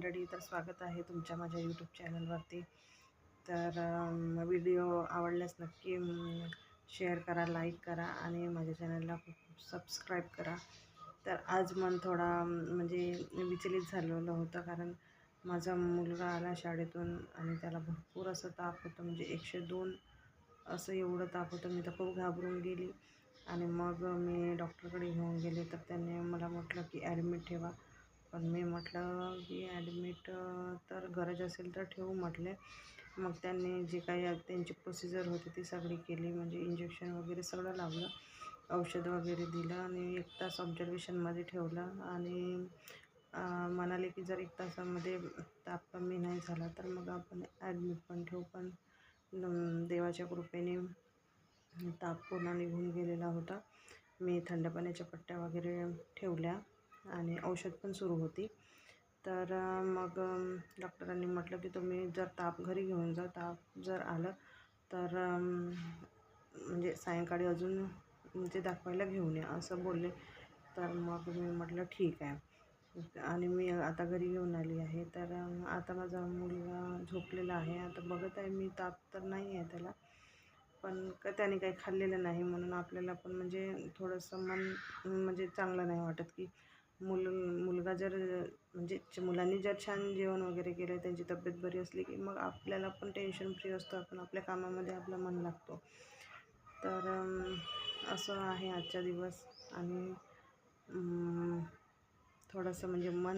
मंडळी तर स्वागत आहे तुमच्या माझ्या यूट्यूब चॅनलवरती तर व्हिडिओ आवडल्यास नक्की शेअर करा लाईक करा आणि माझ्या चॅनलला खूप सबस्क्राईब करा. तर आज मन थोडा म्हणजे विचलित झालेलं होतं कारण माझा मुलगा आला शाळेतून आणि त्याला भरपूर असं ताप होतं म्हणजे एकशे दोन असं एवढं ताप होतं. मी तर खूप घाबरून गेली आणि मग मी डॉक्टरकडे घेऊन गेले. तर त्यांनी मला म्हटलं की ॲडमिट ठेवा. पण मी म्हटलं की ॲडमिट तर गरज असेल तर ठेवू म्हटले. मग त्यांनी जे काही त्यांची प्रोसिजर होती ती सगळी केली. म्हणजे इंजेक्शन वगैरे सगळं लावलं. औषध वगैरे दिलं आणि एक तास ऑब्झर्वेशनमध्ये ठेवलं. आणि म्हणाले की जर एक तासामध्ये ताप कमी नाही झाला तर मग आपण ॲडमिट पण ठेवू. पण देवाच्या कृपेने ताप पूर्ण निघून गेलेला होता. मी थंड पाण्याच्या पट्ट्या वगैरे ठेवल्या. आणि औषध पण सुरू होती. तर मग डॉक्टरांनी म्हटलं की तुम्ही जर ताप घरी घेऊन जा ताप जर आलं तर म्हणजे सायंकाळी अजून म्हणजे दाखवायला घेऊन या असं बोलले. तर मग मी म्हटलं ठीक आहे. आणि मी आता घरी घेऊन आली आहे. तर आता माझा मुलगा झोपलेला आहे. आता बघत आहे मी ताप तर नाही आहे त्याला. पण का त्याने काही खाल्लेलं नाही म्हणून आपल्याला पण म्हणजे थोडंसं मन म्हणजे चांगलं नाही वाटत की मुल मुलगा जर म्हणजे मुलांनी जर छान जेवण वगैरे केलं त्यांची तब्येत बरी असली की मग आपल्याला पण टेन्शन फ्री असतं. आपण आपल्या कामामध्ये आपलं मन लागतो. तर असं आहे आजचा दिवस. आणि थोडंसं म्हणजे मन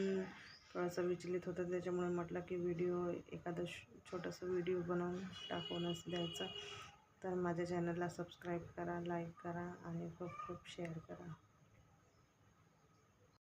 थोडंसं विचलित होतं. त्याच्यामुळे म्हटलं की व्हिडिओ एखादं श- छोटंसं व्हिडिओ बनवून टाकूनच द्यायचं. तर माझ्या चॅनलला सबस्क्राईब करा लाईक करा आणि खूप खूप शेअर करा.